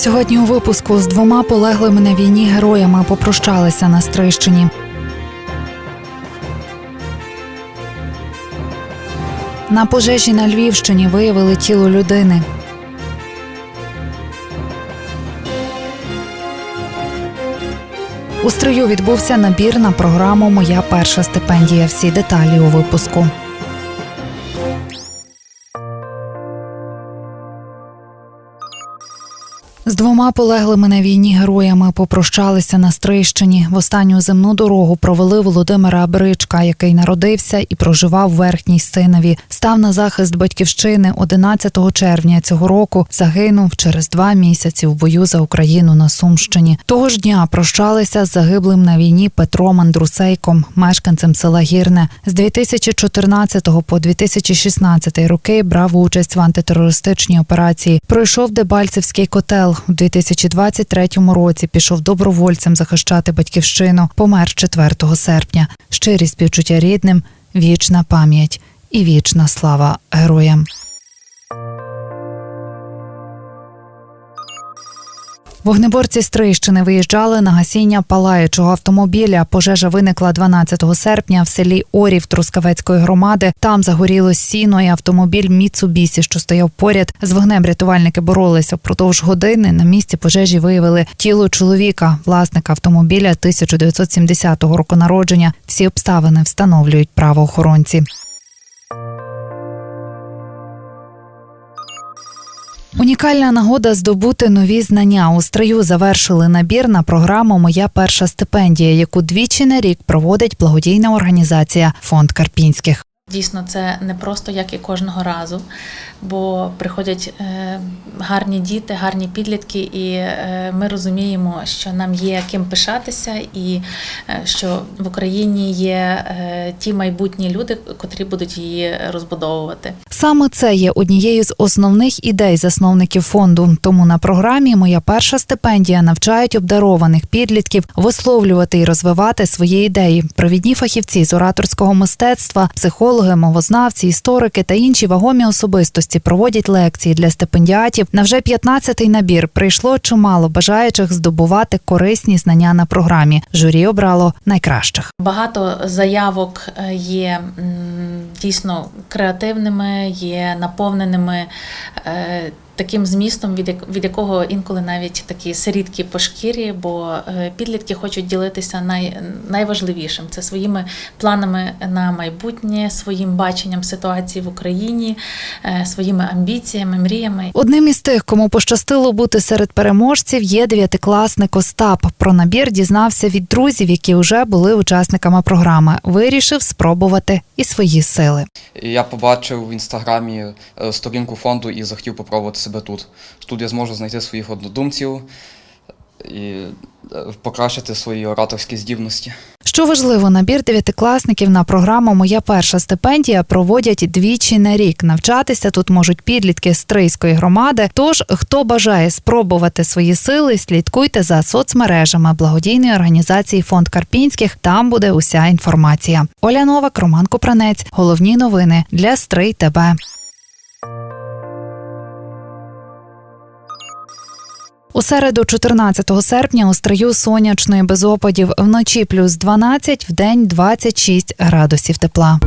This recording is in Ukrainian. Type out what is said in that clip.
Сьогодні у випуску з двома полеглими на війні героями попрощалися на Стрийщині. На пожежі на Львівщині виявили тіло людини. У стрию відбувся набір на програму Моя перша стипендія. Всі деталі у випуску. З двома полеглими на війні героями попрощалися на Стрийщині. В останню земну дорогу провели Володимира Бричка, який народився і проживав в верхній синові. Став на захист батьківщини 11 червня цього року. Загинув через два місяці в бою за Україну на Сумщині. Того ж дня прощалися з загиблим на війні Петром Андрусейком, мешканцем села Гірне. З 2014 по 2016 роки брав участь в антитерористичній операції. Пройшов Дебальцевський котел у 2023 році. Пішов добровольцем захищати батьківщину. Помер 4 серпня. Щирі співчуття рідним, вічна пам'ять і вічна слава героям. Вогнеборці з Трищини виїжджали на гасіння палаючого автомобіля. Пожежа виникла 12 серпня в селі Орів Трускавецької громади. Там загорілось сіно і автомобіль Міцубісі, що стояв поряд. З вогнем рятувальники боролися. Впродовж години на місці пожежі виявили тіло чоловіка, власника автомобіля 1970 року народження. Всі обставини встановлюють правоохоронці. Унікальна нагода здобути нові знання. У стрию завершили набір на програму Моя перша стипендія, яку двічі на рік проводить благодійна організація Фонд Карпінських. Дійсно, це не просто як і кожного разу, бо приходять е, гарні діти, гарні підлітки, і е, ми розуміємо, що нам є ким пишатися, і е, що в Україні є ті майбутні люди, котрі будуть її розбудовувати. Саме це є однією з основних ідей засновників фонду. Тому на програмі Моя перша стипендія навчають обдарованих підлітків висловлювати і розвивати свої ідеї. Провідні фахівці з ораторського мистецтва, психологи, мовознавці, історики та інші вагомі особистості проводять лекції для стипендіатів. На вже 15-й набір прийшло чимало бажаючих здобувати корисні знання на програмі. Журі обрало найкращих. Багато заявок е, є дійсно креативними, є наповненими е, таким змістом, від, як- від якого інколи навіть такі сирітки по шкірі, бо е, підлітки хочуть ділитися най, найважливішим це своїми планами на майбутнє, своїм баченням ситуації в Україні, е, своїми амбіціями, мріями. Одним із тих, кому пощастило бути серед переможців, є дев'ятикласник Остап. Про набір дізнався від друзів, які вже були учасниками програми. Вирішив спробувати і свої сили. Я побачив в інстаграмі е, сторінку фонду і захотів попробувати себе тут. Тут я зможу знайти своїх однодумців і е, покращити свої ораторські здібності. Що важливо, набір дев'ятикласників на програму Моя перша стипендія проводять двічі на рік. Навчатися тут можуть підлітки з Трийської громади. Тож, хто бажає спробувати свої сили, слідкуйте за соцмережами благодійної організації Фонд Карпінських. Там буде уся інформація. Оля Новак, Роман Копранець. Головні новини для Стрий ТБ. У середу, 14 серпня, у сонячної без опадів вночі плюс 12, вдень 26 градусів тепла.